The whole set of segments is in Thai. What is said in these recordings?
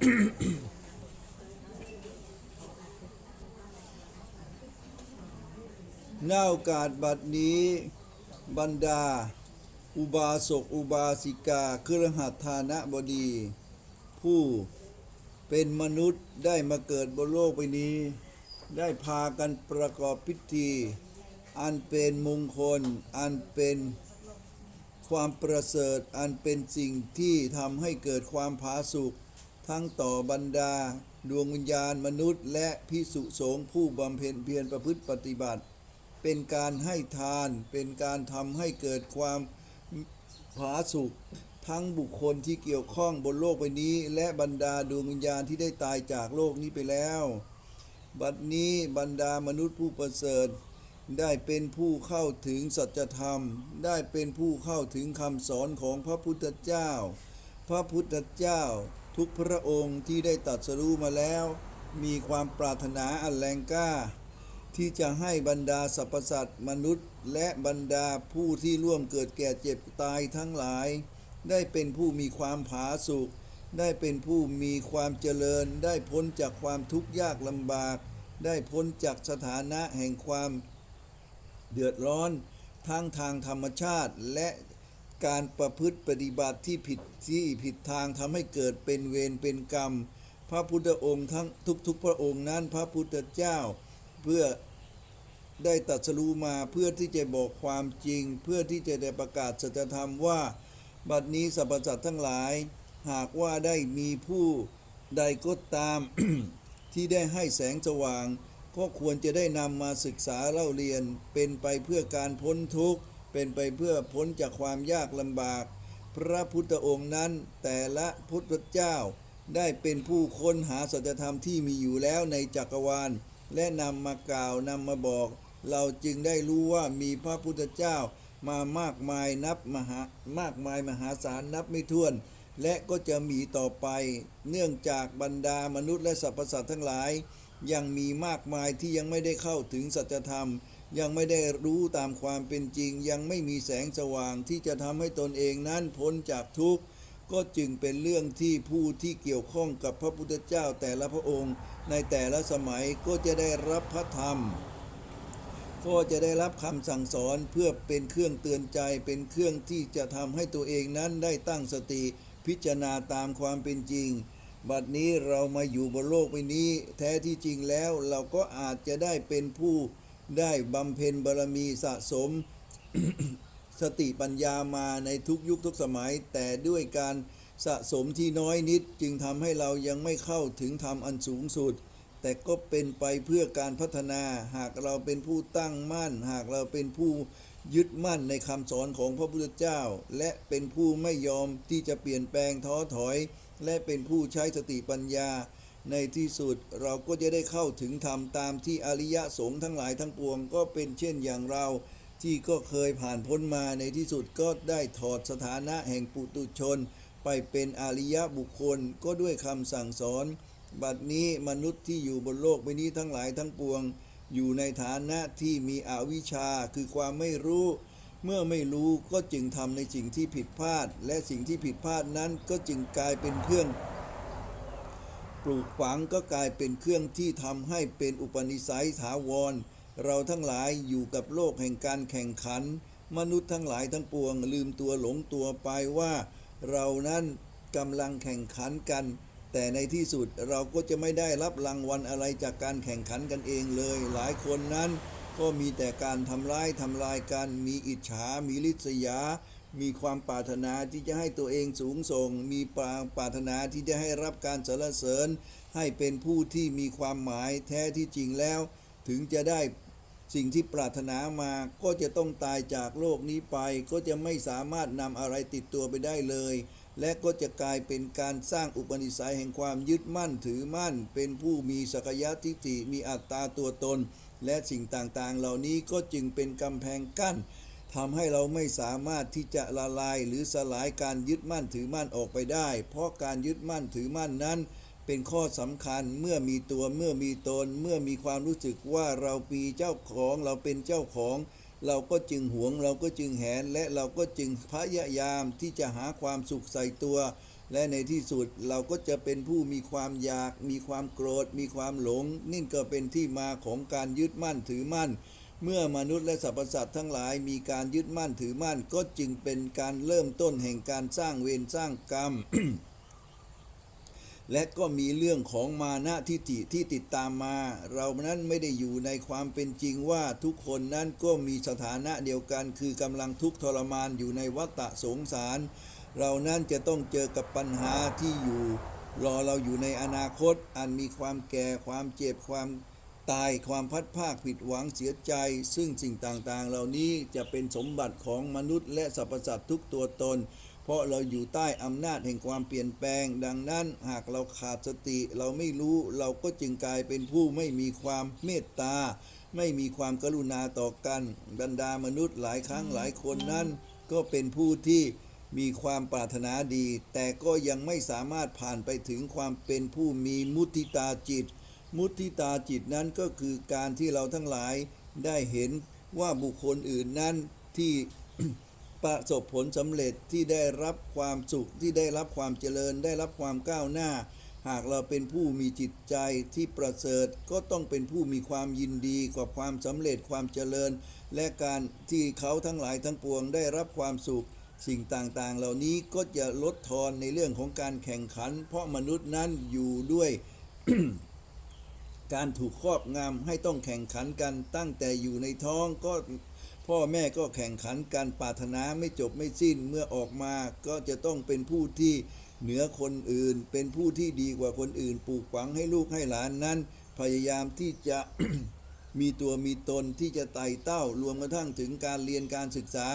หน้าโอกาสบัดนี้บรรดา อุบาสกอุบาสิกาเครือหัตฐานะบดี ผู้เป็นมนุษย์ได้มาเกิดบนโลกใบนี้ ได้พากันประกอบพิธี อันเป็นมงคล อันเป็นความประเสริฐอันเป็นสิ่งที่ทำให้เกิดความผาสุก ทั้งต่อบรรดา ดวงวิญญาณมนุษย์ และพิสุสงฆ์ผู้บำเพ็ญเพียรประพฤติปฏิบัติ เป็นการให้ทาน เป็นการทำให้เกิดความผาสุกทั้งบุคคลที่เกี่ยวข้องบนโลกใบนี้ และบรรดาดวงวิญญาณที่ได้ตายจากโลกนี้ไปแล้ว บัดนี้บรรดามนุษย์ผู้ประเสริฐ ได้เป็นผู้เข้าถึงสัจธรรม ได้เป็นผู้เข้าถึงคำสอนของพระพุทธเจ้า พระพุทธเจ้า ทุกพระองค์ที่ได้ตรัดสรู้มาแล้ว มีความปรารถนาอันแรงกล้า ที่จะให้บรรดาสรรพสัตว์มนุษย์ และบรรดาผู้ที่ร่วมเกิดแก่เจ็บตายทั้งหลาย ได้เป็นผู้มีความผาสุกได้เป็นผู้มีความเจริญ ได้พ้นจากความทุกข์ยากลำบาก ได้พ้นจากสถานะแห่งความ เดือดร้อนทั้งทางธรรมชาติและ การประพฤติปฏิบัติที่ผิดที่ผิดทางทำให้เกิดเป็นเวรเป็นกรรม พระพุทธองค์ทั้งทุกๆพระองค์นั้น พระพุทธเจ้า เพื่อได้ตรัสรู้มาเพื่อที่จะบอกความจริง เพื่อที่จะได้ประกาศสัจธรรมว่า บัดนี้สรรพสัตว์ทั้งหลาย หากว่าได้มีผู้ใดก็ตามที่ได้ให้แสงสว่าง ก็ควรจะได้นำมาศึกษาเล่าเรียนเป็นไปเพื่อการพ้นทุกข์ เป็นไปเพื่อพ้นจากความยากลำบาก พระพุทธองค์นั้นแต่ละพุทธเจ้า ได้เป็นผู้ค้นหาสัจธรรมที่มีอยู่แล้วในจักรวาล และนำมากล่าวนำมาบอก เราจึงได้รู้ว่ามีพระพุทธเจ้ามามากมายนับมหามากมายมหาศาลนับไม่ถ้วน และก็จะมีต่อไป เนื่องจากบรรดามนุษย์และสรรพสัตว์ทั้งหลาย ยังมีมากมายที่ยังไม่ได้เข้าถึงสัจธรรม ยังไม่ได้รู้ตามความเป็นจริง ยังไม่มีแสงสว่างที่จะทำให้ตนเองนั้นพ้นจากทุกข์ ก็จึงเป็นเรื่องที่ผู้ที่เกี่ยวข้องกับพระพุทธเจ้าแต่ละพระองค์ ในแต่ละสมัยก็จะได้รับพระธรรม ก็จะได้รับคำสั่งสอนเพื่อเป็นเครื่องเตือนใจเป็นเครื่องที่จะทำให้ตัวเองนั้นได้ตั้งสติพิจารณาตามความเป็นจริงบัดนี้เรามาอยู่บนโลกใบนี้ แท้ที่จริงแล้วเราก็อาจจะได้เป็นผู้ ได้บำเพ็ญบารมีสะสม สติปัญญามาในทุกยุคทุกสมัย แต่ด้วยการสะสมที่น้อยนิดจึงทำให้เรายังไม่เข้าถึงธรรมอันสูงสุด แต่ก็เป็นไปเพื่อการพัฒนาหากเราเป็นผู้ตั้งมั่น หากเราเป็นผู้ยึดมั่นในคำสอนของพระพุทธเจ้า และเป็นผู้ไม่ยอมที่จะเปลี่ยนแปลงท้อถอย และเป็นผู้ใช้สติปัญญา ในที่สุดเราก็จะได้เข้าถึงธรรมตามที่อริยะสงฆ์ทั้งหลายทั้งปวงก็เป็นเช่นอย่างเราที่ก็เคยผ่านพ้นมาในที่สุดก็ได้ถอดสถานะแห่งปุตุชน ไปเป็นอริยะบุคคลก็ด้วยคำสั่งสอน บัดนี้มนุษย์ที่อยู่บนโลกใบนี้ทั้งหลายทั้งปวง อยู่ในฐานะที่มีอวิชชาคือความไม่รู้ เมื่อไม่รู้ก็จึงทำในสิ่งที่ผิดพลาด และสิ่งที่ผิดพลาดนั้นก็จึงกลายเป็นเครื่อง ปลูกฝังก็กลายเป็นเครื่องที่ทำให้เป็นอุปนิสัยถาวร เราทั้งหลายอยู่กับโลกแห่งการแข่งขัน มนุษย์ทั้งหลายทั้งปวง ลืมตัวหลงตัวไปว่า เรานั้นกำลังแข่งขันกัน แต่ในที่สุดเราก็จะไม่ได้รับรางวัลอะไรจากการแข่งขันกันเองเลย หลายคนนั้น ก็มีแต่การทำร้ายทำลายกัน มีอิจฉา มีลิษยา มีความปรารถนาที่จะให้ตัวเองสูงส่ง มีปราปรารถนาที่จะให้รับการสรรเสริญ ให้เป็นผู้ที่มีความหมายแท้ที่จริงแล้ว ถึงจะได้สิ่งที่ปรารถนามาก็จะต้องตายจากโลกนี้ไป ก็จะไม่สามารถนำอะไรติดตัวไปได้เลย และก็จะกลายเป็นการสร้างอุปนิสัยแห่งความยึดมั่นถือมั่น เป็นผู้มีสักยะทิฏฐิมีอัตตาตัวตน และสิ่งต่างๆ เหล่านี้ก็จึงเป็นกำแพงกั้น ทำให้เราไม่สามารถที่จะละลายหรือสลายการยึดมั่นถือมั่นออกไปได้ เพราะการยึดมั่นถือมั่นนั้น เป็นข้อสำคัญเมื่อมีตัวเมื่อมีตน เมื่อมีความรู้สึกว่าเราปีเจ้าของเราเป็นเจ้าของ เราก็จึงหวงเราก็จึงแหน และเราก็จึงพยายามที่จะหาความสุขใส่ตัว และในที่สุดเราก็จะเป็นผู้มีความอยาก มีความโกรธ มีความหลง นี่ก็เป็นที่มาของการยึดมั่นถือมั่น เมื่อมนุษย์และสรรพสัตว์ทั้งหลายมีการยึดมั่นถือมั่นก็จึงเป็นการเริ่มต้นแห่งการสร้างเวรสร้างกรรม และก็มีเรื่องของมานะทิฏฐิที่ติดตามมา เรานั้นไม่ได้อยู่ในความเป็นจริงว่าทุกคนนั้นก็มีสถานะเดียวกันคือกำลังทุกข์ทรมานอยู่ในวัฏสงสาร เรานั้นจะต้องเจอกับปัญหาที่อยู่ รอเราอยู่ในอนาคต อันมีความแก่ความเจ็บความ ตายความพัดภาคผิดหวังเสียใจ ซึ่งสิ่งต่างๆ เหล่านี้จะเป็นสมบัติของมนุษย์และสรรพสัตว์ทุกตัวตน เพราะเราอยู่ใต้อำนาจแห่งความเปลี่ยนแปลง ดังนั้นหากเราขาดสติเราไม่รู้เราก็จึงกลายเป็นผู้ไม่มีความเมตตา ไม่มีความกรุณาต่อกันบรรดามนุษย์หลายครั้งหลายคนนั้น ก็เป็นผู้ที่มีความปรารถนาดี แต่ก็ยังไม่สามารถผ่านไปถึงความเป็นผู้มีมุติตาจิต มุติตาจิตนั้นก็คือการที่เราทั้งหลายได้เห็นว่าบุคคลอื่นนั้นที่ประสบผลสำเร็จที่ได้รับความสุขที่ได้รับความเจริญ ได้รับความก้าวหน้า หากเราเป็นผู้มีจิตใจที่ประเสริฐก็ต้องเป็นผู้มีความยินดีกับความสำเร็จความเจริญ และการที่เขาทั้งหลายทั้งปวงได้รับความสุข สิ่งต่างๆ เหล่านี้ก็จะลดทอนในเรื่องของการแข่งขัน เพราะมนุษย์นั้นอยู่ด้วย การถูกครอบงำให้ต้องแข่งขันกันตั้งแต่อยู่ในท้องก็พ่อแม่ก็แข่งขันกันปรารถนาไม่จบไม่สิ้นเมื่อออกมาก็จะต้องเป็นผู้ที่เหนือคนอื่น เป็นผู้ที่ดีกว่าคนอื่น ปลูกฝังให้ลูกให้หลานนั้น พยายามที่จะมีตัวมีตนที่จะไต่เต้ารวมกระทั่งถึงการเรียนการศึกษา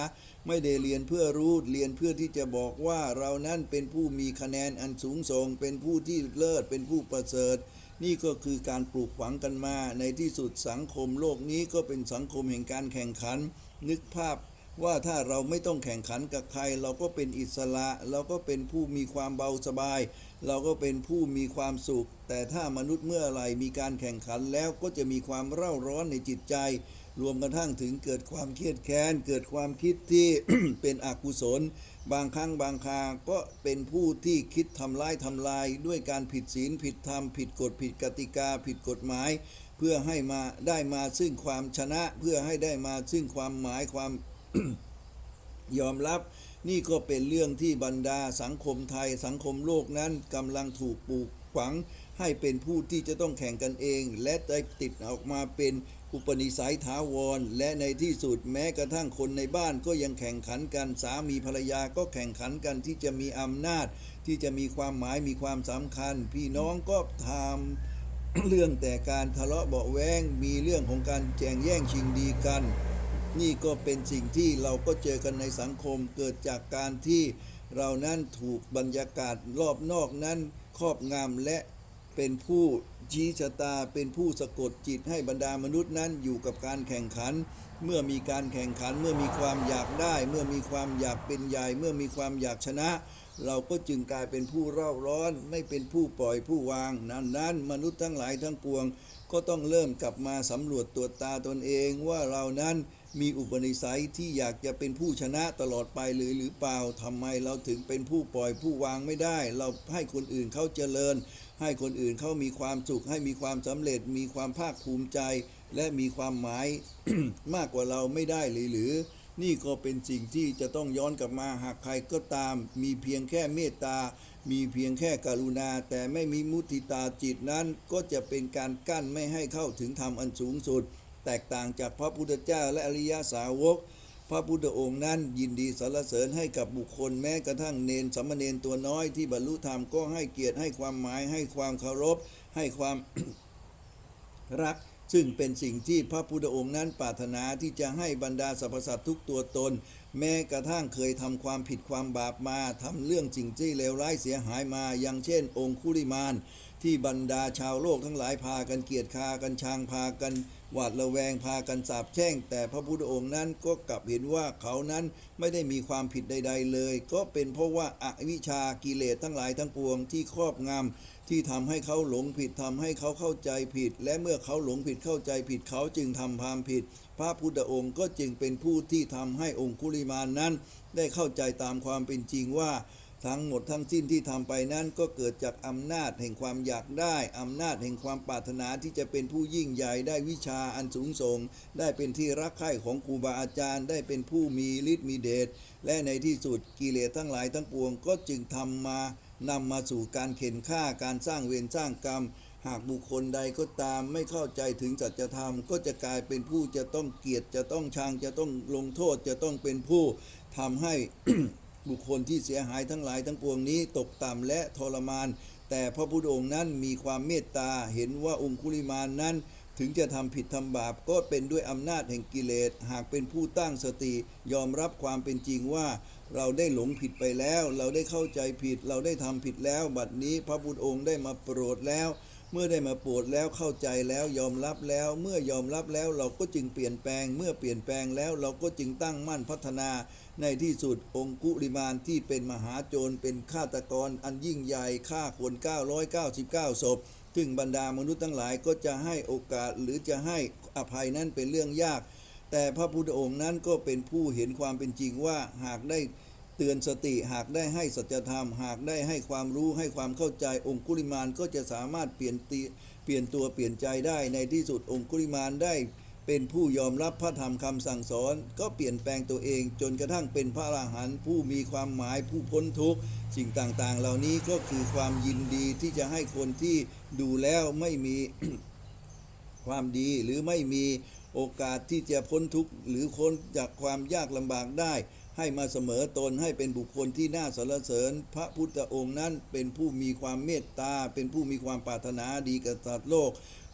ไม่ได้เรียนเพื่อรู้เรียนเพื่อที่จะบอกว่าเรานั้นเป็นผู้มีคะแนนอันสูงส่งเป็นผู้ที่เลิศเป็นผู้ประเสริฐ นี่ก็คือการปลูกฝังกันมา ในที่สุดสังคมโลกนี้ก็เป็นสังคมแห่งการแข่งขัน นึกภาพว่าถ้าเราไม่ต้องแข่งขันกับใคร เราก็เป็นอิสระ เราก็เป็นผู้มีความเบาสบาย เราก็เป็นผู้มีความสุข แต่ถ้ามนุษย์เมื่อไหรมีการแข่งขันแล้วก็จะมีความเร่าร้อนในจิตใจ รวมกระทั่งถึงเกิดความเครียดแค้น เกิดความคิดที่เป็นอกุศล บางครั้งบางคราก็เป็นผู้ที่คิดทำร้ายทำลาย ด้วยการผิดศีลผิดธรรม ผิดกฎผิดกติกา ผิดกฎหมาย เพื่อให้มาได้มาซึ่งความชนะ เพื่อให้ได้มาซึ่งความหมายความยอมรับนี่ก็เป็นเรื่องที่บรรดาสังคมไทยสังคมโลกนั้นกำลังถูกปลูกฝัง ให้เป็นผู้ที่จะต้องแข่งกันเอง และได้ติดออกมาเป็น อุปนิสัยถาวร และในที่สุดแม้กระทั่งคนในบ้านก็ยังแข่งขันกันสามีภรรยาก็แข่งขันกันที่จะมีอำนาจ ที่จะมีความหมายมีความสำคัญ พี่น้องก็ทำเรื่องแต่การทะเลาะเบาแวงมีเรื่องของการแจงแย่งชิงดีกัน นี่ก็เป็นสิ่งที่เราก็เจอกันในสังคมเกิดจากการที่เรานั้นถูกบรรยากาศรอบนอกนั้นครอบงำและ เป็นผู้ชี้ชะตาเป็นผู้สะกดจิตให้บรรดามนุษย์นั้นอยู่กับการแข่งขัน เมื่อมีการแข่งขันเมื่อมีความอยากได้ เมื่อมีความอยากเป็นใหญ่ เมื่อมีความอยากชนะ เราก็จึงกลายเป็นผู้เร่าร้อน ไม่เป็นผู้ปล่อยผู้วาง นั้นนั้นมนุษย์ทั้งหลายทั้งปวง ก็ต้องเริ่มกลับมาสำรวจตรวจตาตนเองว่าเรานั้นมีอุปนิสัยที่อยากจะเป็นผู้ชนะตลอดไปหรือหรือเปล่าทำไมเราถึงเป็นผู้ปล่อยผู้วางไม่ได้ เราให้คนอื่นเขาเจริญ ให้คนอื่นเขามีความสุข ให้มีความสำเร็จ มีความภาคภูมิใจ และมีความหมายมากกว่าเราไม่ได้หรือหรือ นี่ก็เป็นสิ่งที่จะต้องย้อนกลับมาหากใครก็ตาม มีเพียงแค่เมตตา มีเพียงแค่กรุณา แต่ไม่มีมุติตาจิตนั้น ก็จะเป็นการกั้นไม่ให้เข้าถึงธรรมอันสูงสุด แตกต่างจากพระพุทธเจ้าและอริยสาวก พระพุทธองค์นั้นยินดีสรรเสริญให้กับบุคคลแม้กระทั่งเนนสามเณรตัวน้อยที่บรรลุธรรมก็ให้เกียรติให้ความหมายให้ความเคารพ ให้ความรัก ซึ่งเป็นสิ่งที่พระพุทธองค์นั้นปรารถนาที่จะให้บรรดาสรรพสัตว์ทุกตัวตน แม้กระทั่งเคยทำความผิดความบาปมาทำเรื่องสิ่งที่เลวร้ายเสียหายมาอย่างเช่น องคุลิมานที่บรรดาชาวโลกทั้งหลายพากันเกียดคากันชางพากัน หวาดระแวงพากันสาบแช่ง แต่พระพุทธองค์นั้นก็กลับเห็นว่าเขานั้นไม่ได้มีความผิดใด ๆ เลย ก็เป็นเพราะว่าอาวิชากิเลสทั้งหลายทั้งปวงที่ครอบงำที่ทำให้เขาหลงผิดทำให้เขาเข้าใจผิด และเมื่อเขาหลงผิดเข้าใจผิดเขาจึงทำความผิด พระพุทธองค์ก็จึงเป็นผู้ที่ทำให้องคุลิมานนั้น ได้เข้าใจตามความเป็นจริงว่า ทั้งหมดทั้งสิ้นที่ทำไปนั้นก็เกิดจากอำนาจแห่งความอยากได้อำนาจแห่งความปรารถนาที่จะเป็นผู้ยิ่งใหญ่ได้วิชาอันสูงส่ง ได้เป็นที่รักใคร่ของครูบาอาจารย์ ได้เป็นผู้มีฤทธิ์มีเดชและในที่สุดกิเลสทั้งหลายทั้งปวงก็จึงทำมานำมาสู่การเข็นฆ่าการสร้างเวรสร้างกรรม หากบุคคลใดก็ตามไม่เข้าใจถึงสัจธรรม ก็จะกลายเป็นผู้จะต้องเกลียดจะต้องชังจะต้องลงโทษจะต้องเป็นผู้ทำให้ บุคคลที่เสียหายทั้งหลายทั้งปวงนี้ตกต่ำและทรมาน แต่พระพุทธองค์นั้นมีความเมตตาเห็นว่าองคุลิมานนั้น ถึงจะทำผิดทำบาปก็เป็นด้วยอำนาจแห่งกิเลส หากเป็นผู้ตั้งสติ ยอมรับความเป็นจริงว่า เราได้หลงผิดไปแล้ว เราได้เข้าใจผิด เราได้ทำผิดแล้ว บัดนี้พระพุทธองค์ได้มาโปรดแล้ว เมื่อได้มาโปรดแล้วเข้าใจแล้วยอมรับแล้ว เมื่อยอมรับแล้วเราก็จึงเปลี่ยนแปลง เมื่อเปลี่ยนแปลงแล้วเราก็จึงตั้งมั่นพัฒนา ในที่สุดองคุลิมานที่เป็นมหาโจรเป็นฆาตกรอันยิ่งใหญ่ฆ่าคน999ศพซึ่งบรรดามนุษย์ทั้งหลายก็จะให้โอกาสหรือจะให้อภัยนั้นเป็นเรื่องยาก แต่พระพุทธองค์นั้นก็เป็นผู้เห็นความเป็นจริงว่าหากได้ เตือนสติหากได้ให้สัจธรรม หากได้ให้ความรู้ให้ความเข้าใจองคุลิมานก็จะสามารถเปลี่ยนตีเปลี่ยนตัวเปลี่ยนใจได้ในที่สุดองคุลิมานได้ เป็นผู้ยอมรับพระธรรมคำสั่งสอน ก็เปลี่ยนแปลงตัวเอง จนกระทั่งเป็นพระอรหันต์ผู้มีความหมายผู้พ้นทุกข์สิ่งต่างๆ เหล่านี้ก็คือความยินดีที่จะให้คนที่ดูแล้วไม่มีความดีหรือไม่มีโอกาสที่จะพ้นทุกข์หรือพ้นจากความยากลำบากได้ ให้มาเสมอตนให้เป็นบุคคลที่น่าสรรเสริญ พระพุทธองค์นั้นเป็นผู้มีความเมตตา เป็นผู้มีความปรารถนาดีกับสัตว์โลก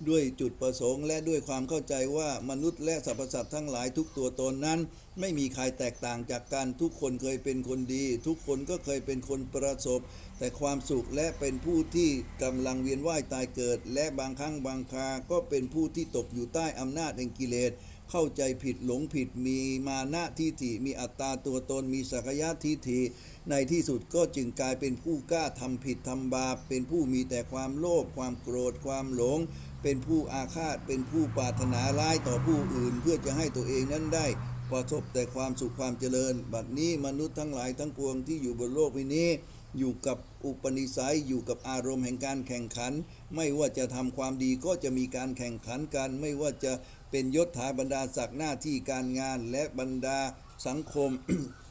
ด้วยจุดประสงค์ และด้วยความเข้าใจว่ามนุษย์และสรรพสัตว์ทั้งหลายทุกตัวตนนั้น ไม่มีใครแตกต่างจากกันทุกคนเคยเป็นคนดี ทุกคนก็เคยเป็นคนประสบ แต่ความสุขและเป็นผู้ที่กำลังเวียนว่ายตายเกิด และบางครั้งบางคาก็เป็นผู้ที่ตกอยู่ใต้อำนาจแห่งกิเลส เข้าใจผิดหลงผิดมีมานะทิฏฐิมีอัตตาตัวตนมีสักยะทิฏฐิในที่สุดก็จึงกลายเป็นผู้กล้าทำผิดทำบาป เป็นผู้มีแต่ความโลภความโกรธความหลง เป็นผู้อาฆาต เป็นผู้ปรารถนาร้ายต่อผู้อื่น เพื่อจะให้ตัวเองนั้นได้ประสบแต่ความสุขความเจริญ บัดนี้มนุษย์ทั้งหลายทั้งปวงที่อยู่บนโลกใบนี้ อยู่กับอุปนิสัยอยู่กับอารมณ์แห่งการแข่งขัน ไม่ว่าจะทำความดีก็จะมีการแข่งขันกัน ไม่ว่าจะ เป็นยศถาบรรดาศักดิ์หน้าที่การงานและบรรดาสังคม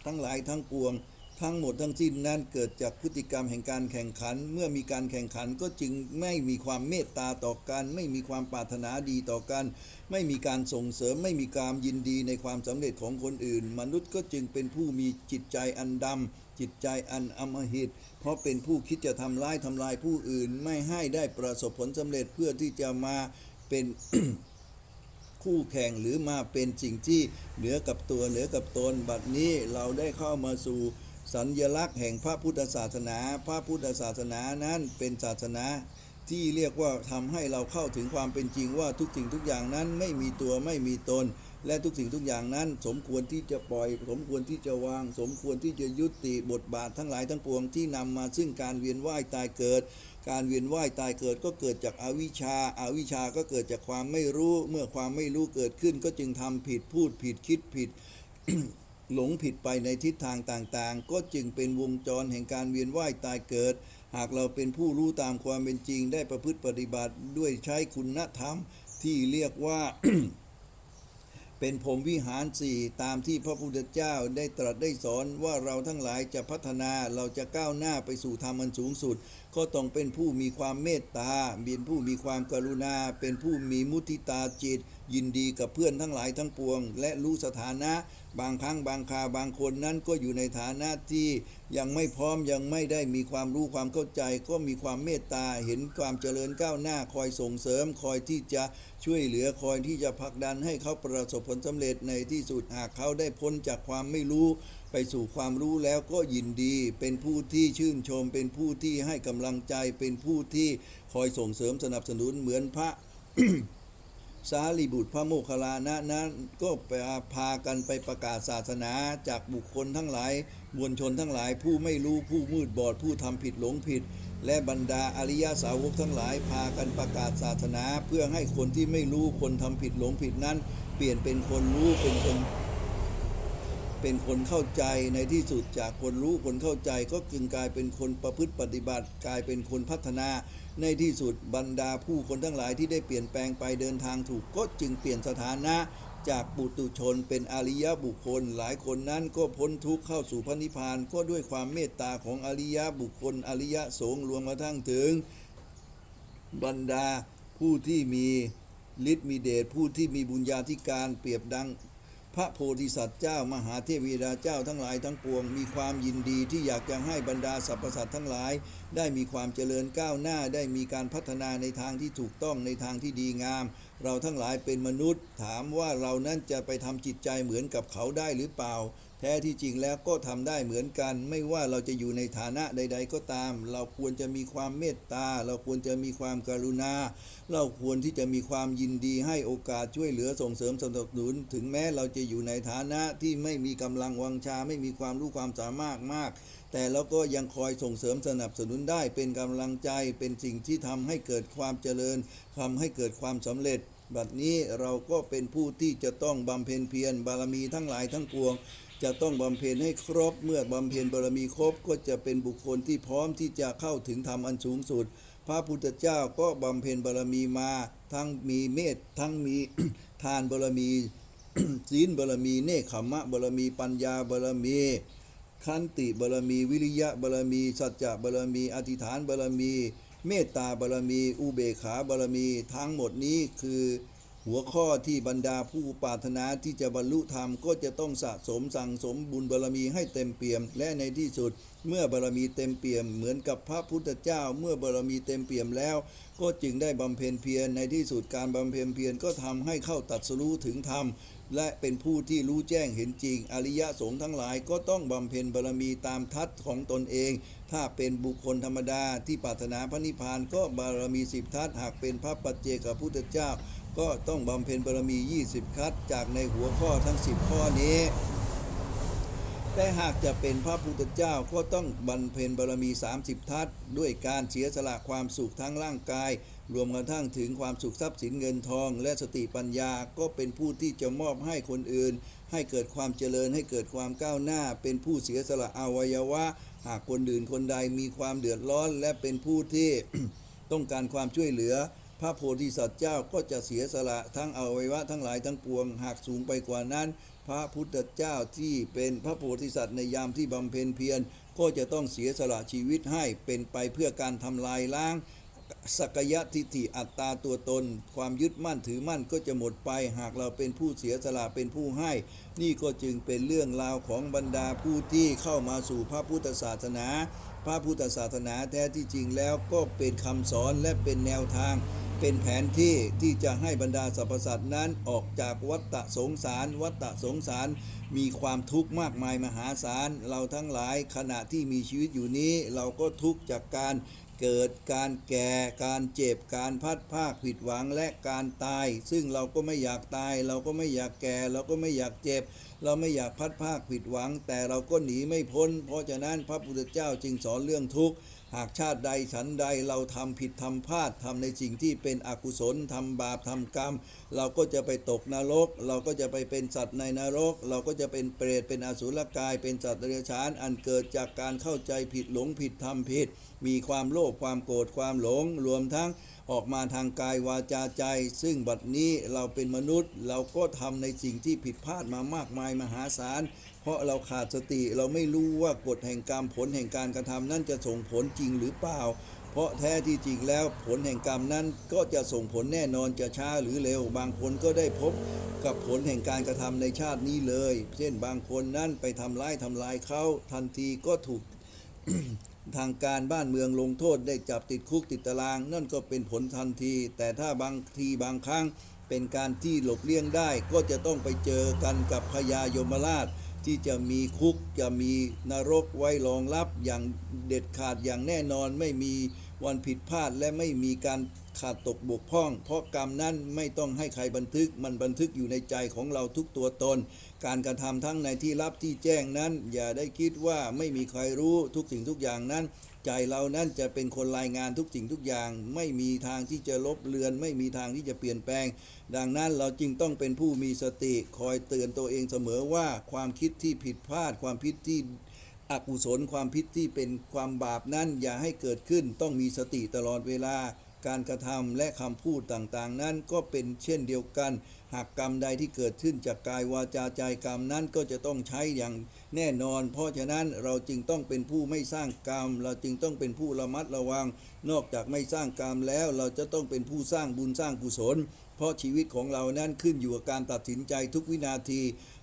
ทั้งหลายทั้งปวง ทั้งหมดทั้งสิ้นนั้นเกิดจากพฤติกรรมแห่งการแข่งขัน เมื่อมีการแข่งขันก็จึงไม่มีความเมตตาต่อกัน ไม่มีความปรารถนาดีต่อกัน ไม่มีการส่งเสริม ไม่มีการยินดีในความสำเร็จของคนอื่น มนุษย์ก็จึงเป็นผู้มีจิตใจอันดำจิตใจอันอำมหิตเพราะเป็นผู้คิดจะทำร้ายทำลายผู้อื่น ไม่ให้ได้ประสบผลสำเร็จเพื่อที่จะมาเป็น คู่แข่งหรือมาเป็นสิ่งที่เหนือกับตัวเหนือกับตนบัดนี้เราได้เข้ามาสู่สัญลักษณ์แห่งพระพุทธศาสนา พระพุทธศาสนานั้นเป็นศาสนาที่เรียกว่าทำให้เราเข้าถึงความเป็นจริงว่าทุกสิ่งทุกอย่างนั้นไม่มีตัวไม่มีตน และทุกสิ่งทุกอย่างนั้น สมควรที่จะปล่อย สมควรที่จะวาง สมควรที่จะยุติบทบาททั้งหลายทั้งปวงที่นำมาซึ่งการเวียนว่ายตายเกิด การเวียนว่ายตายเกิดก็เกิดจากอาวิชชาอาวิชชาก็เกิดจากความไม่รู้ เมื่อความไม่รู้เกิดขึ้น ก็จึงทำผิดพูดผิดคิดผิด หลงผิดไปในทิศทางต่างๆ ก็จึงเป็นวงจรแห่งการเวียนว่ายตายเกิด หากเราเป็นผู้รู้ตามความเป็นจริงได้ประพฤติปฏิบัติด้วยใช้คุณธรรมที่เรียกว่า เป็นพรมวิหารสี่ตามที่พระพุทธเจ้าได้ตรัสได้สอนว่าเราทั้งหลายจะพัฒนาเราจะก้าวหน้าไปสู่ธรรมอันสูงสุด ก็ต้องเป็นผู้มีความเมตตาเป็นผู้มีความกรุณา เป็นผู้มีมุทิตาจิต ยินดีกับเพื่อนทั้งหลายทั้งปวง และรู้สถานะบางครั้งบางคาบางคนนั้นก็อยู่ในฐานะที่ยังไม่พร้อมยังไม่ได้มีความรู้ความเข้าใจ ก็มีความเมตตาเห็นความเจริญก้าวหน้าคอยส่งเสริม คอยที่จะช่วยเหลือคอยที่จะผลักดันให้เขาประสบผลสำเร็จในที่สุดหากเขาได้พ้นจากความไม่รู้ ไปสู่ความรู้แล้วก็ยินดี เป็นผู้ที่ชื่นชม เป็นผู้ที่ให้กำลังใจเป็นผู้ที่คอยส่งเสริมสนับสนุนเหมือนพระ สารีบุตรพระโมคคัลลานะนั้นก็พากันไปประกาศศาสนาจากบุคคลทั้งหลายมวลชนทั้งหลาย ผู้ไม่รู้ผู้มืดบอดผู้ทำผิดหลงผิด และบรรดาอริยสาวกทั้งหลาย พากันประกาศศาสนา เพื่อให้คนที่ไม่รู้คนทำผิดหลงผิดนั้น เปลี่ยนเป็นคนรู้เป็นคน เป็นคนเข้าใจในที่สุดจากคนรู้คนเข้าใจก็จึงกลายเป็นคนประพฤติปฏิบัติ กลายเป็นคนพัฒนา ในที่สุดบรรดาผู้คนทั้งหลายที่ได้เปลี่ยนแปลงไปเดินทางถูกก็จึงเปลี่ยนสถานะ จากปุตุชนเป็นอริยบุคคล หลายคนนั้นก็พ้นทุกข์เข้าสู่พระนิพพานก็ด้วยความเมตตาของอริยบุคคล อริยสงฆ์รวมมาทั้งถึง บรรดาผู้ที่มีฤทธิ์มีเดชผู้ที่มีบุญญาธิการเปรียบดัง พระโพธิสัตว์เจ้ามหาเทวีดาเจ้าทั้งหลายทั้งปวง มีความยินดีที่อยากจะให้บรรดาสรรพสัตว์ทั้งหลาย ได้มีความเจริญก้าวหน้าได้มีการพัฒนาในทางที่ถูกต้องในทางที่ดีงาม เราทั้งหลายเป็นมนุษย์ ถามว่าเรานั้นจะไปทำจิตใจเหมือนกับเขาได้หรือเปล่า แท้ที่จริงแล้วก็ทำได้เหมือนกัน ไม่ว่าเราจะอยู่ในฐานะใด ๆ ก็ตาม เราควรจะมีความเมตตา เราควรจะมีความกรุณา เราควรที่จะมีความยินดีให้โอกาสช่วยเหลือส่งเสริมสนับสนุน ถึงแม้เราจะอยู่ในฐานะที่ไม่มีกำลังวังชาไม่มีความรู้ความสามารถมาก แต่เราก็ยังคอยส่งเสริมสนับสนุนได้เป็นกำลังใจเป็นสิ่งที่ทำให้เกิดความเจริญทำให้เกิดความสำเร็จ บัดนี้เราก็เป็นผู้ที่จะต้องบำเพ็ญเพียรบารมีทั้งหลายทั้งปวง จะต้องบำเพ็ญให้ครบเมื่อบำเพ็ญบารมีครบก็จะเป็นบุคคลที่พร้อมที่จะเข้าถึงธรรมอันสูงสุด พระพุทธเจ้าก็บำเพ็ญบารมีมา ทั้งมีเมตทั้งมีทานบารมีศีลบารมีเนคขมมะบารมีปัญญาบารมี ขันติบารมี วิริยะบารมี สัจจะบารมี อธิษฐานบารมี เมตตาบารมี อุเบกขาบารมี ทั้งหมดนี้คือหัวข้อที่บรรดาผู้ปรารถนาที่จะบรรลุธรรมก็จะต้องสะสมสั่งสมบุญบารมีให้เต็มเปี่ยม และในที่สุด เมื่อบารมีเต็มเปี่ยม เหมือนกับพระพุทธเจ้า เมื่อบารมีเต็มเปี่ยมแล้ว ก็จึงได้บำเพ็ญเพียรในที่สุดการบำเพ็ญเพียรก็ทำให้เข้าตัดสรู้ถึงธรรม และเป็นผู้ที่รู้แจ้งเห็นจริง อริยสงฆ์ทั้งหลายก็ต้องบำเพ็ญบารมีตามทัศของตนเอง ถ้าเป็นบุคคลธรรมดาที่ปรารถนาพระนิพพานก็บารมีสิบทัศหากเป็นพระปัจเจกพุทธเจ้า ก็ต้องบำเพ็ญบารมี 20 คัดจากในหัวข้อทั้ง 10 ข้อนี้แต่หากจะเป็นพระพุทธเจ้าก็ต้องบำเพ็ญบารมี 30 ทัศด้วยการเสียสละความสุขทั้งร่างกาย รวมกระทั่งถึงความสุขทรัพย์สินเงินทอง และสติปัญญาก็เป็นผู้ที่จะมอบให้คนอื่น ให้เกิดความเจริญให้เกิดความก้าวหน้า เป็นผู้เสียสละอวัยวะ หากคนอื่นคนใดมีความเดือดร้อน และเป็นผู้ที่ต้องการความช่วยเหลือ พระโพธิสัตว์เจ้าก็จะเสียสละทั้งอวัยวะทั้งหลายทั้งปวง หากสูงไปกว่านั้น พระพุทธเจ้าที่เป็นพระโพธิสัตว์ในยามที่บำเพ็ญเพียรก็จะต้องเสียสละชีวิตให้เป็นไปเพื่อการทำลายล้าง สักยะทิฏฐิอัตตาตัวตน ความยึดมั่นถือมั่นก็จะหมดไป หากเราเป็นผู้เสียสละเป็นผู้ให้ นี่ก็จึงเป็นเรื่องราวของบรรดาผู้ที่เข้ามาสู่พระพุทธศาสนา พระพุทธศาสนาแท้ที่จริงแล้วก็เป็นคำสอนและเป็นแนวทาง เป็นแผนที่ที่จะให้บรรดาสรรพสัตว์นั้นออกจากวัฏฏะสงสาร วัฏฏะสงสาร มีความทุกข์มากมายมหาศาล เราทั้งหลายขณะที่มีชีวิตอยู่นี้ เราก็ทุกข์จากการ เกิด การแก่ การเจ็บ การพัดภาคผิดหวังและการตาย ซึ่งเราก็ไม่อยากตาย เราก็ไม่อยากแก่ เราก็ไม่อยากเจ็บ เราไม่อยากพัดภาคผิดหวัง แต่เราก็หนีไม่พ้น เพราะฉะนั้นพระพุทธเจ้าจึงสอนเรื่องทุกข์ หากชาติใดฉันใดเราทำผิดทำพลาดทำในสิ่งที่เป็นอกุศลทำบาปทำกรรม เราก็จะไปตกนรก เราก็จะไปเป็นสัตว์ในนรก เราก็จะเป็นเปรตเป็นอสุรกาย เป็นสัตว์เดรัจฉาน อันเกิดจากการเข้าใจผิดหลงผิดทำผิด มีความโลภความโกรธความหลง รวมทั้งออกมาทางกายวาจาใจ ซึ่งบัดนี้เราเป็นมนุษย์ เราก็ทำในสิ่งที่ผิดพลาดมามากมายมหาศาล เพราะเราขาดสติเราไม่รู้ว่ากฎแห่งกรรมผลแห่งการกระทำนั้นจะส่งผลจริงหรือเปล่า เพราะแท้ที่จริงแล้วผลแห่งกรรมนั้นก็จะส่งผลแน่นอนจะช้าหรือเร็ว บางคนก็ได้พบกับผลแห่งการกระทำในชาตินี้เลย เช่นบางคนนั้นไปทำร้ายทำลายเขาทันทีก็ถูกทางการบ้านเมืองลงโทษได้จับติดคุกติดตาราง นั่นก็เป็นผลทันที แต่ถ้าบางทีบางครั้งเป็นการที่หลบเลี่ยงได้ก็จะต้องไปเจอกันกับพญายมราช ที่จะมีคุกจะมีนรกไว้รองรับอย่างเด็ดขาดอย่างแน่นอนไม่มีวันผิดพลาดและไม่มีการขาดตกบกพร่อง เพราะกรรมนั้นไม่ต้องให้ใครบันทึกมันบันทึกอยู่ในใจของเราทุกตัวตน การกระทำทั้งในที่ลับที่แจ้งนั้น อย่าได้คิดว่าไม่มีใครรู้ทุกสิ่งทุกอย่างนั้น ใจเรานั้นจะเป็นคนรายงานทุกสิ่งทุกอย่าง ไม่มีทางที่จะลบเลือน ไม่มีทางที่จะเปลี่ยนแปลง ดังนั้นเราจึงต้องเป็นผู้มีสติคอยเตือนตัวเองเสมอว่าความคิดที่ผิดพลาด ความคิดที่อกุศลความผิดที่เป็นความบาปนั้นอย่าให้เกิดขึ้น ต้องมีสติตลอดเวลา การกระทำและคำพูดต่างๆ นั้นก็เป็นเช่นเดียวกัน หากกรรมใดที่เกิดขึ้นจากกายวาจาใจกรรมนั้นก็จะต้องใช้อย่างแน่นอน เพราะฉะนั้นเราจึงต้องเป็นผู้ไม่สร้างกรรม เราจึงต้องเป็นผู้ระมัดระวัง นอกจากไม่สร้างกรรมแล้ว เราจะต้องเป็นผู้สร้างบุญสร้างกุศล เพราะชีวิตของเรานั้นขึ้นอยู่กับการตัดสินใจทุกวินาที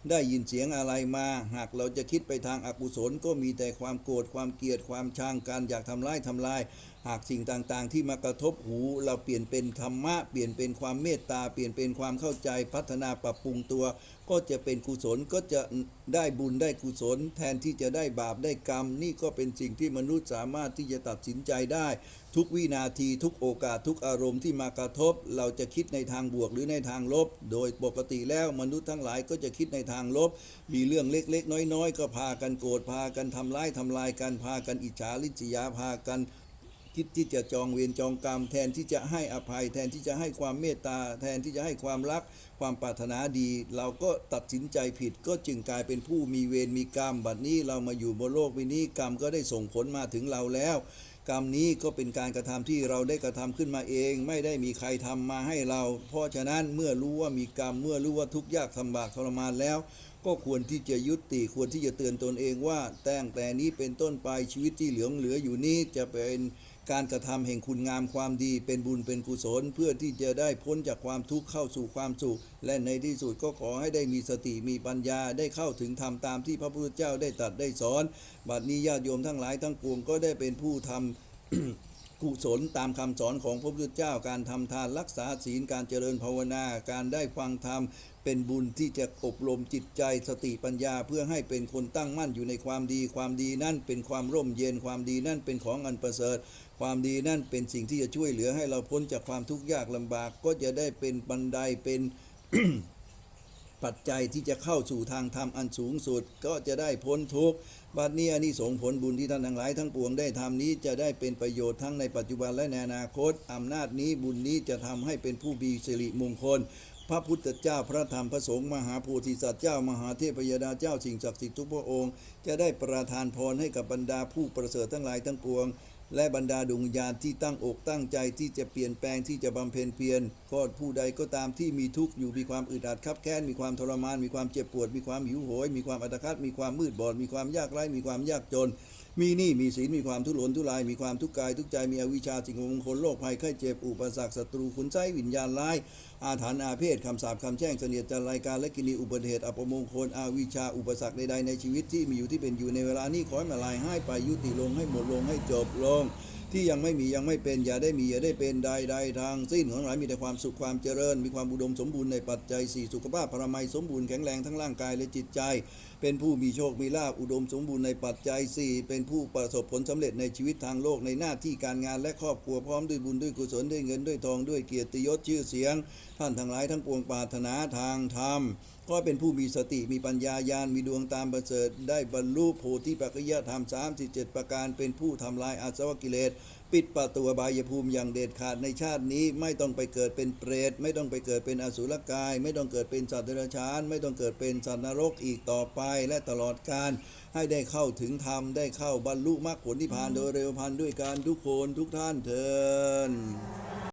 ได้ยินเสียงอะไรมา หากเราจะคิดไปทางอากุศลก็มีแต่ความโกรธความเกลียดความชังการอยากทำร้ายทำลาย หากสิ่งต่างๆ ที่มากระทบหู เราเปลี่ยนเป็นธรรมะ เปลี่ยนเป็นความเมตตา เปลี่ยนเป็นความเข้าใจพัฒนาปรับปรุงตัว ก็จะเป็นกุศลก็จะได้บุญได้กุศล แทนที่จะได้บาปได้กรรม นี่ก็เป็นสิ่งที่มนุษย์สามารถที่จะตัดสินใจได้ ทุกวินาทีทุกโอกาสทุกอารมณ์ที่มากระทบ เราจะคิดในทางบวกหรือในทางลบ โดยปกติแล้วมนุษย์ทั้งหลายก็จะคิดในทางลบ มีเรื่องเล็กๆ น้อยๆ ก็พากันโกรธพากันทำร้ายทำลายกันพากันอิจฉาริษยาพากัน คิดที่จะจองเวรจองกรรม แทนที่จะให้อภัย แทนที่จะให้ความเมตตา แทนที่จะให้ความรัก ความปรารถนาดี เราก็ตัดสินใจผิดก็จึงกลายเป็นผู้มีเวรมีกรรม บัดนี้เรามาอยู่บนโลกใบนี้กรรมก็ได้ส่งผลมาถึงเราแล้ว กรรมนี้ก็เป็นการกระทำที่เราได้กระทำขึ้นมาเอง ไม่ได้มีใครทำมาให้เรา เพราะฉะนั้นเมื่อรู้ว่ามีกรรมเมื่อรู้ว่าทุกข์ยากลำบากทรมานแล้วก็ควรที่จะยุติควรที่จะเตือนตนเองว่า แต่งแต่นี้เป็นต้นไปชีวิตที่เหลืองเหลืออยู่นี้จะเป็น การกระทำแห่งคุณงามความดีเป็นบุญเป็นกุศล เพื่อที่จะได้พ้นจากความทุกข์เข้าสู่ความสุข และในที่สุดก็ขอให้ได้มีสติมีปัญญาได้เข้าถึงธรรมตามที่พระพุทธเจ้าได้ตรัดได้สอน บัดนี้ญาติโยมทั้งหลายทั้งปวงก็ได้เป็นผู้ทำกุศลตามคำสอนของพระพุทธเจ้าการทำทานรักษาศีลการเจริญภาวนา การได้ฟังธรรมเป็นบุญที่จะอบรมจิตใจสติปัญญา เพื่อให้เป็นคนตั้งมั่นอยู่ในความดีความดีนั่นเป็นความร่มเย็นความดีนั่นเป็นของอันประเสริฐ ความดีนั่นเป็นสิ่งที่จะช่วยเหลือให้เราพ้นจากความทุกข์ยากลำบาก ก็จะได้เป็นบันไดเป็นปัจจัยที่จะเข้าสู่ทางธรรมอันสูงสุด ก็จะได้พ้นทุกข์บัดนี้อานิสงส์ผลบุญที่ท่านทั้งหลายทั้งปวงได้ทำนี้จะได้เป็นประโยชน์ทั้งในปัจจุบันและในอนาคตอำนาจนี้บุญนี้จะทำให้เป็นผู้มีสิริมงคล พระพุทธเจ้าพระธรรมพระสงฆ์มหาโพธิสัตว์เจ้ามหาเทพยดาเจ้าสิ่งศักดิ์สิทธิ์ทุกพระองค์ จะได้ประทานพรให้กับบรรดาผู้ประเสริฐทั้งหลายทั้งปวง และบรรดาดวงวิญญาณที่ตั้งอกตั้งใจที่จะเปลี่ยนแปลงที่จะบำเพ็ญเพียรก็ผู้ใดก็ตามที่มีทุกข์อยู่มีความอึดอัดคับแค้นมีความทรมานมีความเจ็บปวด มีความหิวโหย มีความอัตคัดมีความมืดบอด มีความยากไร้มีความยากจน มีหนี้มีสินมีความทุรนทุรายมีความทุกข์กายทุกใจมีอวิชชาสิ่งมงคลโรคภัยไข้เจ็บอุปสรรคศัตรูขุนไส้วิญญาณร้าย อาถรรพ์อาเพศคำสาปคำแช่งเสนียดจันรายการและกินีอุบัติเหตุอัปมงคลอาวิชชาอุปสรรคใดๆในชีวิตที่มีอยู่ที่เป็นอยู่ในเวลานี้ขอให้มาลายให้ไปยุติลงให้หมดลงให้จบลง ที่ยังไม่มียังไม่เป็นอย่าได้มีอย่าได้เป็นใดๆทางสิ้นของหลายมีแต่ความสุขความเจริญ มีความอุดมสมบูรณ์ในปัจจัยสี่สุขภาพพระมัยสมบูรณ์แข็งแรงทั้งร่างกายและจิตใจ เป็นผู้มีโชคมีลาภอุดมสมบูรณ์ในปัจจัยสี่เป็นผู้ประสบผลสำเร็จในชีวิตทางโลกในหน้าที่การงานและครอบครัวพร้อมด้วยบุญด้วยกุศลด้วยเงินด้วยทองด้วยเกียรติยศชื่อเสียง ท่านทั้งหลายทั้งปวงปรารถนาทางธรรม ก็เป็นผู้มีสติมีปัญญาญาณมีดวงตามประเสริฐได้บรรลุโพธิปัจจยธรรม 37 ประการ เป็นผู้ทำลายอาสวะกิเลส ปิดประตูบายภูมิอย่างเด็ดขาดในชาตินี้ ไม่ต้องไปเกิดเป็นเปรต ไม่ต้องไปเกิดเป็นอสุรกาย ไม่ต้องเกิดเป็นสัตว์เดรัจฉาน ไม่ต้องเกิดเป็นสัตว์นรกอีกต่อไปและตลอดกาลให้ได้เข้าถึงธรรมได้เข้าบรรลุมรรคผลนิพพานโดยเร็วพันด้วยการทุกคนทุกท่านเทิน